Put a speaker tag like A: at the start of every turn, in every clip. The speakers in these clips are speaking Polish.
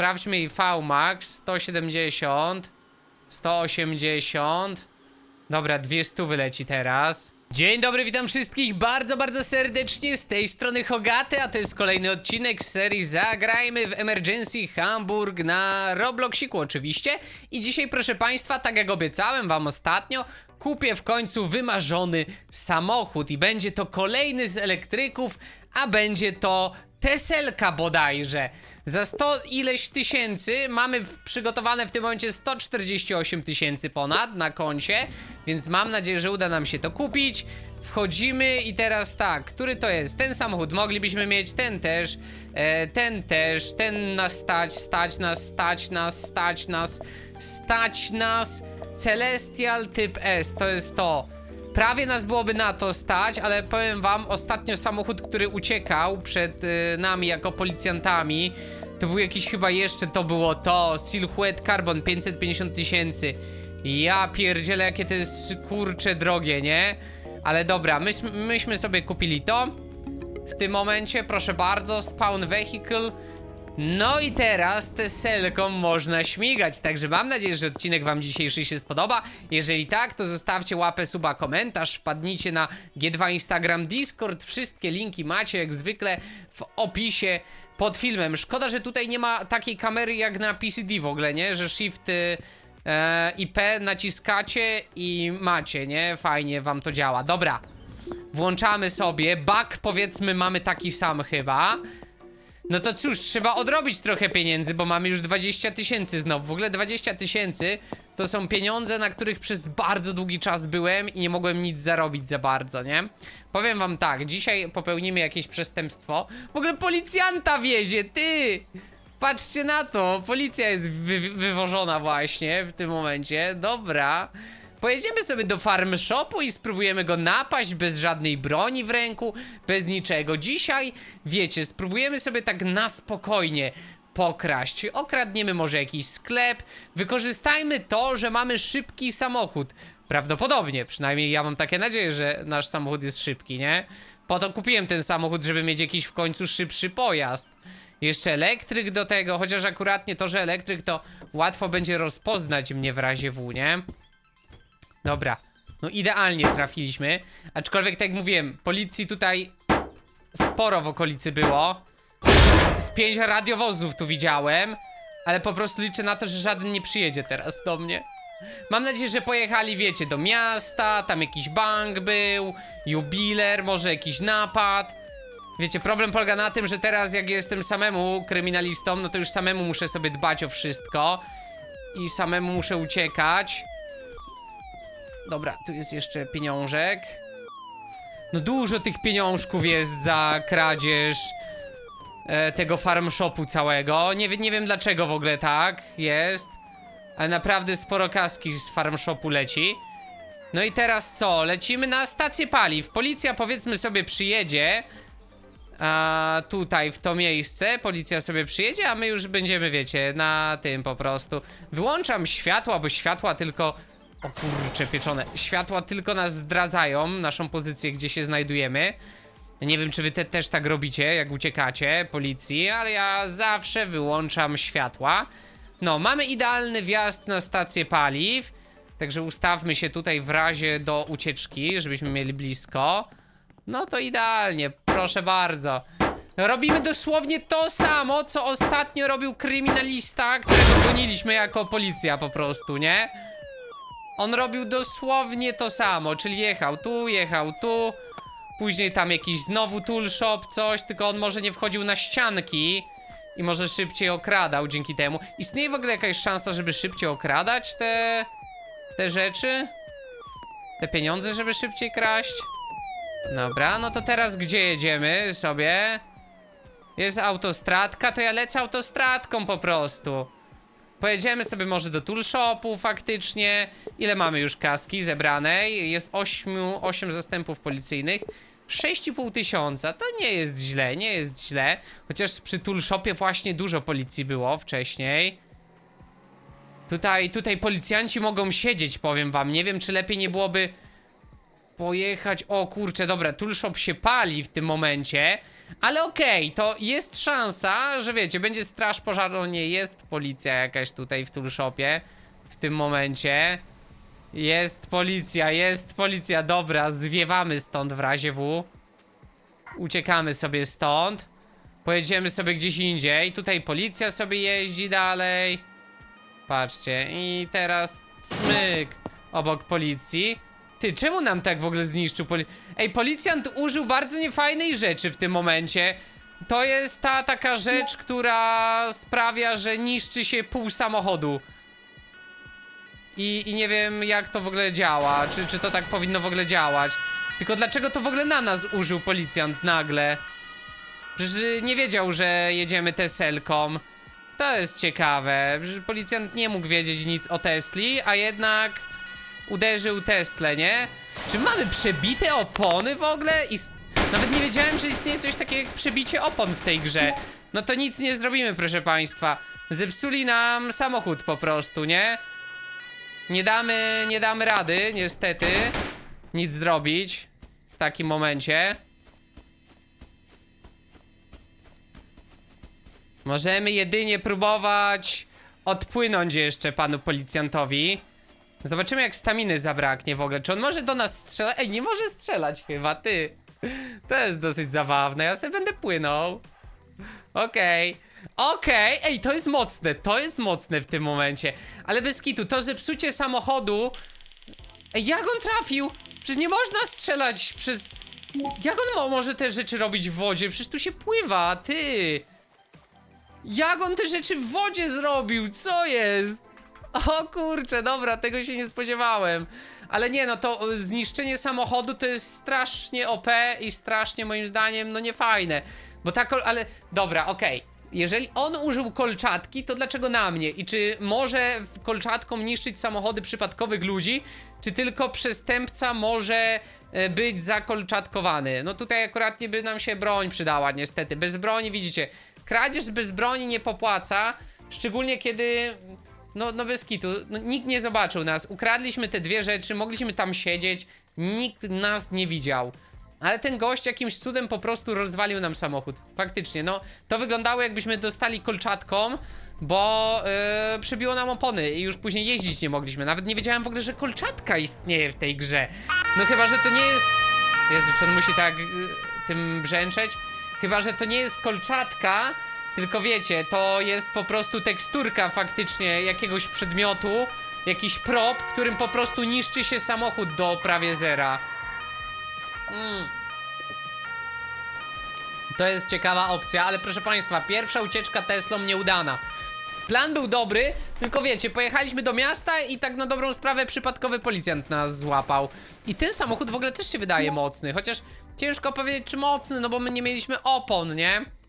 A: Sprawdźmy jej VMAX 170, 180. Dobra, dwie stówy leci teraz. Dzień dobry, witam wszystkich bardzo, bardzo serdecznie z tej strony Hogaty, a to jest kolejny odcinek z serii Zagrajmy w Emergency Hamburg na Robloxiku oczywiście. I dzisiaj, proszę Państwa, tak jak obiecałem Wam ostatnio, kupię w końcu wymarzony samochód i będzie to kolejny z elektryków, a będzie to Teselka bodajże. Za 100 ileś tysięcy mamy przygotowane w tym momencie 148 tysięcy ponad na koncie, więc mam nadzieję, że uda nam się to kupić. Wchodzimy i teraz tak, który to jest? Ten samochód moglibyśmy mieć, ten też, e, ten też, ten nas stać, stać nas, stać nas, stać nas, stać nas. Celestial typ S, to jest to. Prawie nas byłoby na to stać, ale powiem wam, ostatnio samochód, który uciekał przed y, nami jako policjantami, to był jakiś chyba jeszcze, to było to, Silhouette Carbon 550 tysięcy. Ja pierdzielę, jakie to jest kurcze drogie, nie? Ale dobra, myśmy, myśmy sobie kupili to. W tym momencie, proszę bardzo, spawn vehicle. No i teraz Teselką można śmigać, także mam nadzieję, że odcinek wam dzisiejszy się spodoba. Jeżeli tak, to zostawcie łapę, suba, komentarz, wpadnijcie na G2 Instagram, Discord, wszystkie linki macie jak zwykle w opisie pod filmem. Szkoda, że tutaj nie ma takiej kamery jak na PCD w ogóle, nie? Że Shift y, e, i P naciskacie i macie, nie? Fajnie wam to działa. Dobra, włączamy sobie, bug powiedzmy mamy taki sam chyba. No to cóż, trzeba odrobić trochę pieniędzy, bo mamy już 20 tysięcy znowu. W ogóle 20 tysięcy to są pieniądze, na których przez bardzo długi czas byłem i nie mogłem nic zarobić za bardzo, nie? Powiem wam tak, dzisiaj popełnimy jakieś przestępstwo. W ogóle policjanta wiezie, ty! Patrzcie na to, policja jest wy wywożona właśnie w tym momencie. Dobra. Pojedziemy sobie do farm shopu i spróbujemy go napaść bez żadnej broni w ręku, bez niczego. Dzisiaj, wiecie, spróbujemy sobie tak na spokojnie pokraść. Okradniemy może jakiś sklep. Wykorzystajmy to, że mamy szybki samochód. Prawdopodobnie, przynajmniej ja mam takie nadzieję, że nasz samochód jest szybki, nie? Po to kupiłem ten samochód, żeby mieć jakiś w końcu szybszy pojazd. Jeszcze elektryk do tego, chociaż akuratnie to, że elektryk to łatwo będzie rozpoznać mnie w razie W, nie? Dobra, no idealnie trafiliśmy. Aczkolwiek, tak jak mówiłem, policji tutaj sporo w okolicy było. Z pięć radiowozów tu widziałem, ale po prostu liczę na to, że żaden nie przyjedzie teraz do mnie. Mam nadzieję, że pojechali, wiecie, do miasta, tam jakiś bank był, jubiler, może jakiś napad. Wiecie, problem polega na tym, że teraz jak jestem samemu kryminalistą, no to już samemu muszę sobie dbać o wszystko i samemu muszę uciekać. Dobra, tu jest jeszcze pieniążek. No dużo tych pieniążków jest za kradzież e, tego farm shopu całego. Nie, nie wiem dlaczego w ogóle tak jest. Ale naprawdę sporo kaski z farm shopu leci. No i teraz co? Lecimy na stację paliw. Policja powiedzmy sobie przyjedzie. A tutaj w to miejsce policja sobie przyjedzie, a my już będziemy, wiecie, na tym po prostu. Wyłączam światła, bo światła tylko. O kurcze pieczone. Światła tylko nas zdradzają, naszą pozycję, gdzie się znajdujemy. Nie wiem, czy wy te, też tak robicie, jak uciekacie policji, ale ja zawsze wyłączam światła. No, mamy idealny wjazd na stację paliw. Także ustawmy się tutaj w razie do ucieczki, żebyśmy mieli blisko. No to idealnie, proszę bardzo. Robimy dosłownie to samo, co ostatnio robił kryminalista, którego goniliśmy jako policja po prostu, nie? On robił dosłownie to samo, czyli jechał tu, jechał tu, później tam jakiś znowu tool shop, coś, tylko on może nie wchodził na ścianki i może szybciej okradał dzięki temu. Istnieje w ogóle jakaś szansa, żeby szybciej okradać te, te rzeczy? Te pieniądze, żeby szybciej kraść? Dobra, no to teraz gdzie jedziemy sobie? Jest autostradka, to ja lecę autostradką po prostu. Pojedziemy sobie może do tool shopu faktycznie. Ile mamy już kaski zebranej? Jest 8, 8 zastępów policyjnych. 6,5 tysiąca, to nie jest źle, nie jest źle. Chociaż przy tool shopie właśnie dużo policji było wcześniej. Tutaj, tutaj policjanci mogą siedzieć, powiem wam. Nie wiem, czy lepiej nie byłoby pojechać. O kurczę, dobra, Toolshop się pali w tym momencie. Ale okej, to jest szansa, że wiecie, będzie straż pożarna, nie jest policja jakaś tutaj w Toolshopie w tym momencie. Jest policja, jest policja, dobra, zwiewamy stąd w razie W. Uciekamy sobie stąd. Pojedziemy sobie gdzieś indziej. Tutaj policja sobie jeździ dalej. Patrzcie, i teraz smyk obok policji. Ty, czemu nam tak w ogóle zniszczył poli... Ej, policjant użył bardzo niefajnej rzeczy w tym momencie. To jest ta taka rzecz, która sprawia, że niszczy się pół samochodu. I, I nie wiem jak to w ogóle działa, czy, czy to tak powinno w ogóle działać. Tylko dlaczego to w ogóle na nas użył policjant nagle? Przecież nie wiedział, że jedziemy Teselką. To jest ciekawe, policjant nie mógł wiedzieć nic o Tesli, a jednak uderzył Teslę, nie? Czy mamy przebite opony w ogóle? I s- nawet nie wiedziałem, że istnieje coś takiego jak przebicie opon w tej grze. No to nic nie zrobimy, proszę państwa. Zepsuli nam samochód po prostu, nie? Nie damy, nie damy rady, niestety, nic zrobić w takim momencie. Możemy jedynie próbować odpłynąć jeszcze panu policjantowi. Zobaczymy jak staminy zabraknie w ogóle. Czy on może do nas strzelać? Ej, nie może strzelać chyba, ty. To jest dosyć zabawne, ja sobie będę płynął. Okej. Okej, ej, to jest mocne, to jest mocne w tym momencie. Ale bez kitu, to zepsucie samochodu. Ej, jak on trafił? Przecież nie można strzelać przez. Jak on mo może te rzeczy robić w wodzie? Przecież tu się pływa, ty. Jak on te rzeczy w wodzie zrobił? Co jest? O kurczę, dobra, tego się nie spodziewałem. Ale nie, no to zniszczenie samochodu to jest strasznie OP i strasznie moim zdaniem, no niefajne. Bo ta kol... ale dobra, okej. Jeżeli on użył kolczatki, to dlaczego na mnie? I czy może kolczatką niszczyć samochody przypadkowych ludzi, czy tylko przestępca może e, być zakolczatkowany? No tutaj akurat nie by nam się broń przydała, niestety. Bez broni, widzicie, kradzież bez broni nie popłaca, szczególnie kiedy no, no bez kitu, no, nikt nie zobaczył nas. Ukradliśmy te dwie rzeczy, mogliśmy tam siedzieć, nikt nas nie widział. Ale ten gość jakimś cudem po prostu rozwalił nam samochód. Faktycznie, no to wyglądało jakbyśmy dostali kolczatką, bo yy, przebiło nam opony i już później jeździć nie mogliśmy. Nawet nie wiedziałem w ogóle, że kolczatka istnieje w tej grze. No chyba, że to nie jest. Jezu, czy on musi tak yy, tym brzęczeć? Chyba, że to nie jest kolczatka, tylko wiecie, to jest po prostu teksturka faktycznie jakiegoś przedmiotu, jakiś prop, którym po prostu niszczy się samochód do prawie zera. Mm. To jest ciekawa opcja, ale proszę państwa, pierwsza ucieczka Teslą nieudana. Plan był dobry, tylko wiecie, pojechaliśmy do miasta i tak na dobrą sprawę przypadkowy policjant nas złapał. I ten samochód w ogóle też się wydaje mocny, chociaż ciężko powiedzieć czy mocny, no bo my nie mieliśmy opon, nie?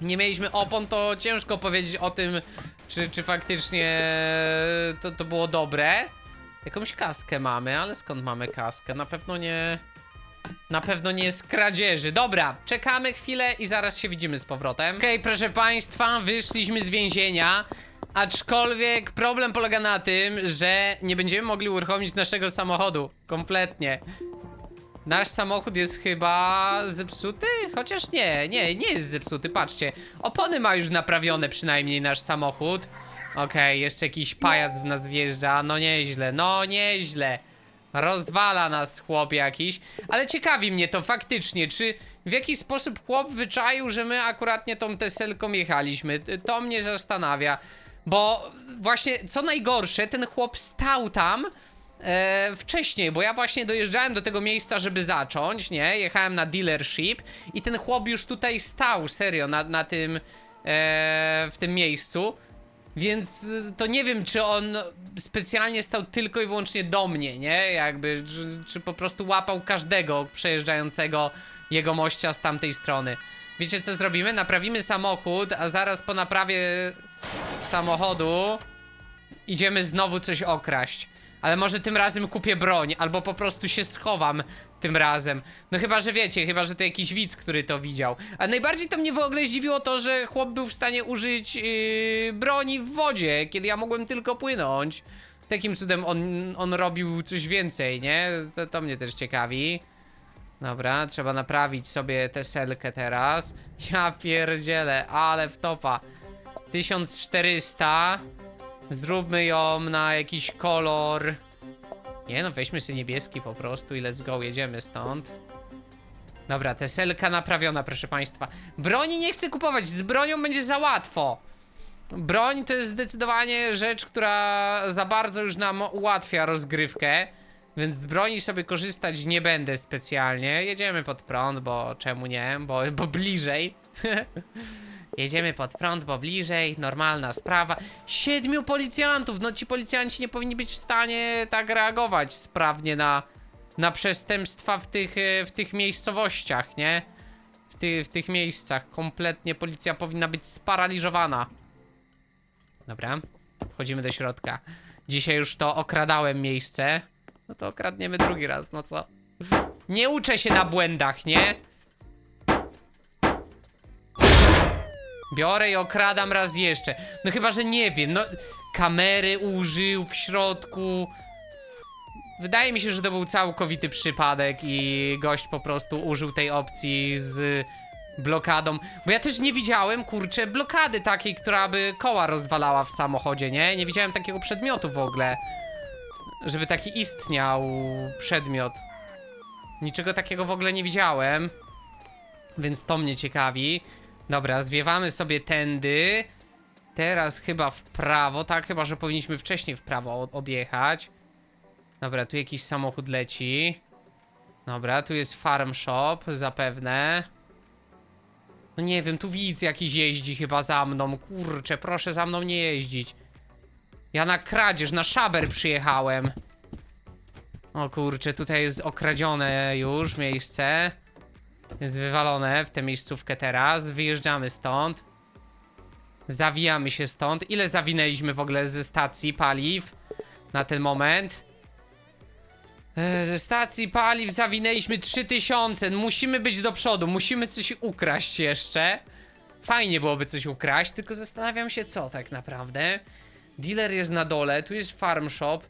A: Nie mieliśmy opon, to ciężko powiedzieć o tym, czy, czy faktycznie to, to było dobre. Jakąś kaskę mamy, ale skąd mamy kaskę? Na pewno nie... Na pewno nie z kradzieży. Dobra, czekamy chwilę i zaraz się widzimy z powrotem. Okej, proszę państwa, wyszliśmy z więzienia. Aczkolwiek problem polega na tym, że nie będziemy mogli uruchomić naszego samochodu. Kompletnie. Nasz samochód jest chyba zepsuty? Chociaż nie, nie, nie jest zepsuty, patrzcie. Opony ma już naprawione przynajmniej nasz samochód. Okej, jeszcze jakiś pajac w nas wjeżdża, no nieźle, no nieźle. Rozwala nas chłop jakiś, ale ciekawi mnie to faktycznie, czy w jaki sposób chłop wyczaił, że my akuratnie tą Teselką jechaliśmy. To mnie zastanawia, bo właśnie co najgorsze, ten chłop stał tam e, wcześniej, bo ja właśnie dojeżdżałem do tego miejsca, żeby zacząć, nie? Jechałem na dealership i ten chłop już tutaj stał, serio, na, na tym, e, w tym miejscu. Więc y, to nie wiem, czy on specjalnie stał tylko i wyłącznie do mnie, nie? Jakby, czy, czy po prostu łapał każdego przejeżdżającego jego mościa z tamtej strony. Wiecie co zrobimy? Naprawimy samochód, a zaraz po naprawie samochodu idziemy znowu coś okraść. Ale może tym razem kupię broń, albo po prostu się schowam tym razem. No chyba, że wiecie, chyba, że to jakiś widz, który to widział. A najbardziej to mnie w ogóle zdziwiło to, że chłop był w stanie użyć yy, broni w wodzie, kiedy ja mogłem tylko płynąć. takim cudem on, on robił coś więcej, nie? To, to mnie też ciekawi. Dobra, trzeba naprawić sobie tę selkę teraz. Ja pierdzielę, ale wtopa. 1400. Zróbmy ją na jakiś kolor. Nie no, weźmy sobie niebieski po prostu i let's go, jedziemy stąd. Dobra, teselka naprawiona, proszę państwa. Broni nie chcę kupować, z bronią będzie za łatwo. Broń to jest zdecydowanie rzecz, która za bardzo już nam ułatwia rozgrywkę. Więc z broni sobie korzystać nie będę specjalnie. Jedziemy pod prąd, bo czemu nie? Bo, bo bliżej. Jedziemy pod prąd, bo bliżej, normalna sprawa. Siedmiu policjantów, no ci policjanci nie powinni być w stanie tak reagować sprawnie na, na przestępstwa w tych, e, w tych miejscowościach, nie? W, ty, w tych miejscach. Kompletnie policja powinna być sparaliżowana. Dobra, wchodzimy do środka. Dzisiaj już to okradałem miejsce. No to okradniemy drugi raz, no co? Nie uczę się na błędach, nie? Biorę i okradam raz jeszcze. No chyba, że nie wiem, no kamery użył w środku. Wydaje mi się, że to był całkowity przypadek i gość po prostu użył tej opcji z blokadą. Bo ja też nie widziałem, kurczę, blokady takiej, która by koła rozwalała w samochodzie, nie? Nie widziałem takiego przedmiotu w ogóle. Żeby taki istniał przedmiot. Niczego takiego w ogóle nie widziałem. Więc to mnie ciekawi. Dobra, zwiewamy sobie tędy. Teraz chyba w prawo, tak? Chyba, że powinniśmy wcześniej w prawo od odjechać. Dobra, tu jakiś samochód leci. Dobra, tu jest farm shop, zapewne. No nie wiem, tu widz jakiś jeździ chyba za mną. Kurczę, proszę za mną nie jeździć. Ja na kradzież, na szaber przyjechałem. O kurczę, tutaj jest okradzione już miejsce. Jest wywalone w tę miejscówkę teraz. Wyjeżdżamy stąd. Zawijamy się stąd. Ile zawinęliśmy w ogóle ze stacji paliw na ten moment? E, Ze stacji paliw zawinęliśmy 3000. Musimy być do przodu, musimy coś ukraść jeszcze. Fajnie byłoby coś ukraść, tylko zastanawiam się co tak naprawdę. Dealer jest na dole, tu jest farm shop.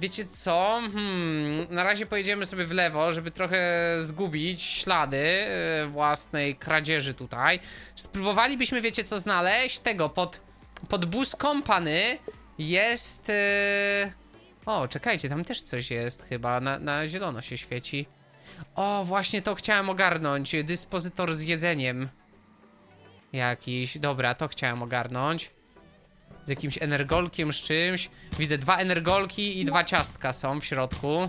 A: Wiecie co? Hmm, na razie pojedziemy sobie w lewo, żeby trochę zgubić ślady e, własnej kradzieży tutaj. Spróbowalibyśmy, wiecie co, znaleźć? Tego, pod, pod bus company jest... E... O, czekajcie, tam też coś jest chyba, na, na zielono się świeci. O, właśnie to chciałem ogarnąć, dyspozytor z jedzeniem. Jakiś, dobra, to chciałem ogarnąć. Z jakimś energolkiem, z czymś. Widzę dwa energolki i dwa ciastka są w środku.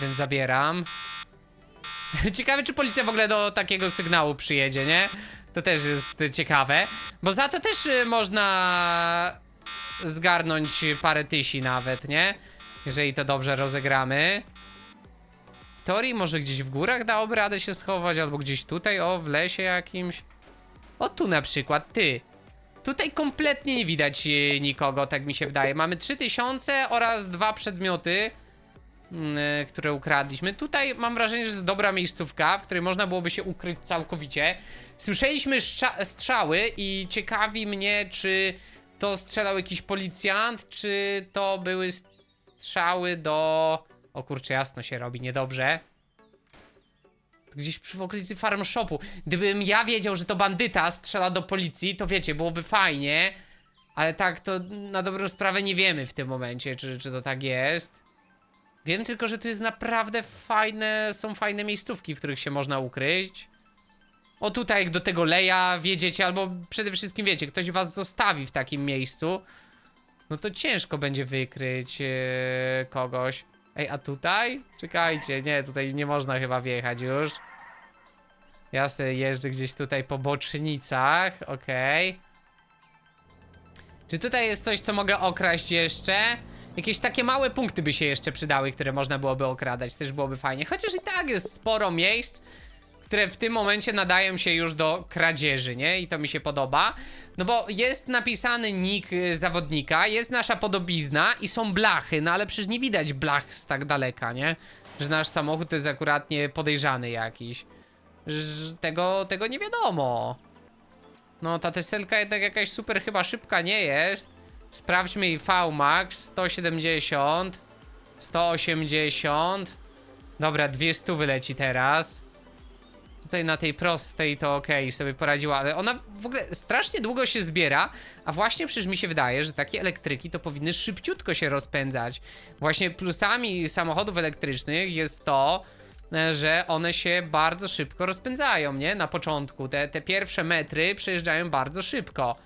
A: Więc zabieram. Ciekawe, czy policja w ogóle do takiego sygnału przyjedzie, nie? To też jest ciekawe. Bo za to też y, można zgarnąć parę tysi nawet, nie? Jeżeli to dobrze rozegramy. W teorii może gdzieś w górach dałoby radę się schować, albo gdzieś tutaj, o, w lesie jakimś. O, tu na przykład, ty. Tutaj kompletnie nie widać e, nikogo, tak mi się wydaje. Mamy 3000 oraz dwa przedmioty, mm, e, które ukradliśmy. Tutaj mam wrażenie, że jest dobra miejscówka, w której można byłoby się ukryć całkowicie. Słyszeliśmy strza- strzały i ciekawi mnie, czy to strzelał jakiś policjant, czy to były strzały do... O kurczę, jasno się robi, niedobrze. Gdzieś przy okolicy farm shopu. Gdybym ja wiedział, że to bandyta strzela do policji, to wiecie, byłoby fajnie. Ale tak, to na dobrą sprawę nie wiemy w tym momencie, czy, czy to tak jest. Wiem tylko, że tu jest naprawdę fajne, są fajne miejscówki, w których się można ukryć. O tutaj, jak do tego leja wiedziecie, albo przede wszystkim wiecie, ktoś was zostawi w takim miejscu. No to ciężko będzie wykryć e, kogoś. Ej, a tutaj? Czekajcie, nie, tutaj nie można chyba wjechać już. Ja sobie jeżdżę gdzieś tutaj po bocznicach, okej. Czy tutaj jest coś, co mogę okraść jeszcze? Jakieś takie małe punkty by się jeszcze przydały, które można byłoby okradać, też byłoby fajnie. Chociaż i tak jest sporo miejsc, które w tym momencie nadają się już do kradzieży, nie? I to mi się podoba. No bo jest napisany nick y, zawodnika, jest nasza podobizna i są blachy, no ale przecież nie widać blach z tak daleka, nie? Że nasz samochód jest akuratnie podejrzany jakiś. Tego, tego nie wiadomo. No ta teselka jednak jakaś super chyba szybka nie jest. Sprawdźmy jej VMAX 170, 180. Dobra, dwie stówy leci teraz. Tutaj na tej prostej to okej, sobie poradziła, ale ona w ogóle strasznie długo się zbiera, a właśnie przecież mi się wydaje, że takie elektryki to powinny szybciutko się rozpędzać. Właśnie plusami samochodów elektrycznych jest to, że one się bardzo szybko rozpędzają, nie? Na początku. Te, te pierwsze metry przejeżdżają bardzo szybko.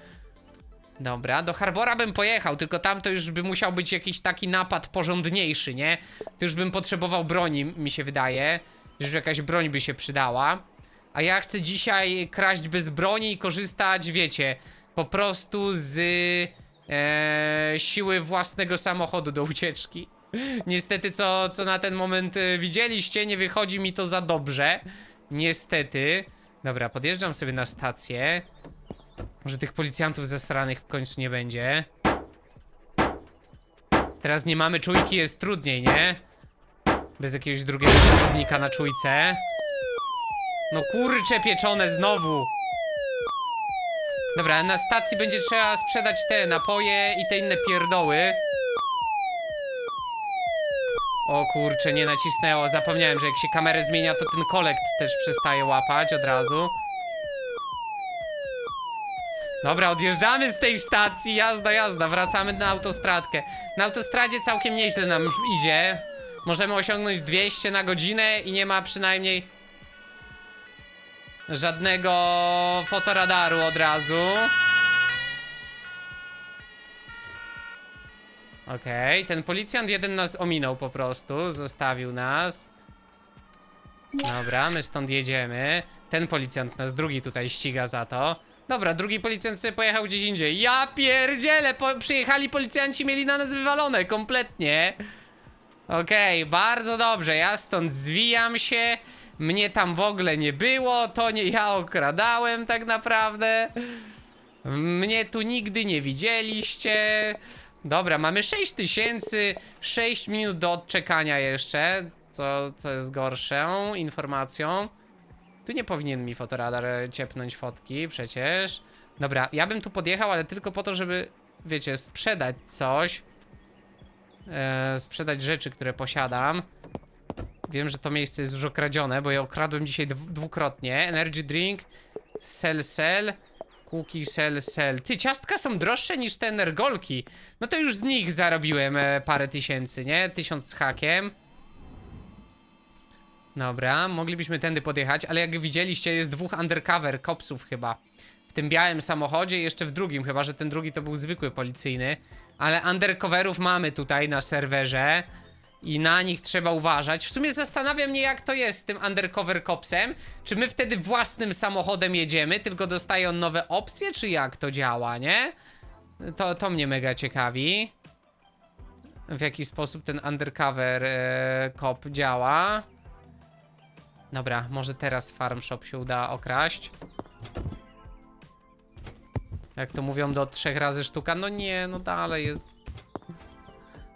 A: Dobra, do Harbora bym pojechał, tylko tam to już by musiał być jakiś taki napad porządniejszy, nie? To już bym potrzebował broni, mi się wydaje. Już jakaś broń by się przydała. A ja chcę dzisiaj kraść bez broni i korzystać, wiecie, po prostu z e, siły własnego samochodu do ucieczki. Niestety, co, co na ten moment e, widzieliście, nie wychodzi mi to za dobrze. Niestety. Dobra, podjeżdżam sobie na stację. Może tych policjantów zasranych w końcu nie będzie. Teraz nie mamy czujki, jest trudniej, nie? Bez jakiegoś drugiego składnika na czujce. No kurcze pieczone znowu. Dobra, na stacji będzie trzeba sprzedać te napoje i te inne pierdoły. O kurcze, nie nacisnęło. Zapomniałem, że jak się kamerę zmienia, to ten kolekt też przestaje łapać od razu. Dobra, odjeżdżamy z tej stacji, jazda, jazda, wracamy na autostradkę. Na autostradzie całkiem nieźle nam idzie. Możemy osiągnąć 200 na godzinę i nie ma przynajmniej żadnego fotoradaru od razu. Okej, ten policjant jeden nas ominął po prostu, zostawił nas. Dobra, my stąd jedziemy. Ten policjant nas drugi tutaj ściga za to. Dobra, drugi policjant sobie pojechał gdzieś indziej. Ja pierdzielę, po, przyjechali policjanci, mieli na nas wywalone kompletnie. Okej, bardzo dobrze, ja stąd zwijam się. Mnie tam w ogóle nie było, to nie ja okradałem tak naprawdę. Mnie tu nigdy nie widzieliście. Dobra, mamy 6 tysięcy, 6 minut do odczekania jeszcze, co, co jest gorszą informacją. Tu nie powinien mi fotoradar ciepnąć fotki przecież. Dobra, ja bym tu podjechał, ale tylko po to, żeby, wiecie, sprzedać coś. E, sprzedać rzeczy, które posiadam. Wiem, że to miejsce jest już okradzione, bo je okradłem dzisiaj dw- dwukrotnie. Energy drink, sell, sell, cookie, sell, sell. Ty, ciastka są droższe niż te energolki. No to już z nich zarobiłem e, parę tysięcy, nie? Tysiąc z hakiem. Dobra, moglibyśmy tędy podjechać, ale jak widzieliście, jest dwóch undercover kopsów chyba. W tym białym samochodzie i jeszcze w drugim, chyba że ten drugi to był zwykły policyjny. Ale undercoverów mamy tutaj na serwerze i na nich trzeba uważać. W sumie zastanawia mnie, jak to jest z tym undercover kopsem. Czy my wtedy własnym samochodem jedziemy, tylko dostaje on nowe opcje, czy jak to działa, nie? To, to mnie mega ciekawi. W jaki sposób ten undercover e, cop działa. Dobra, może teraz farm shop się uda okraść. Jak to mówią, do trzech razy sztuka. No nie, no dalej jest.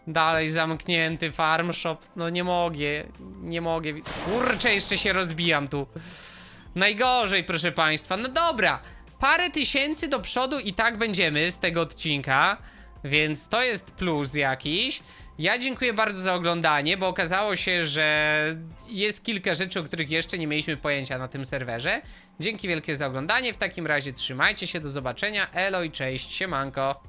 A: Dalej zamknięty farm shop. No nie mogę, nie mogę. Kurczę, jeszcze się rozbijam tu. Najgorzej, proszę państwa. No dobra, parę tysięcy do przodu i tak będziemy z tego odcinka. Więc to jest plus jakiś. Ja dziękuję bardzo za oglądanie, bo okazało się, że jest kilka rzeczy, o których jeszcze nie mieliśmy pojęcia na tym serwerze. Dzięki wielkie za oglądanie. W takim razie trzymajcie się, do zobaczenia. Elo i cześć, siemanko.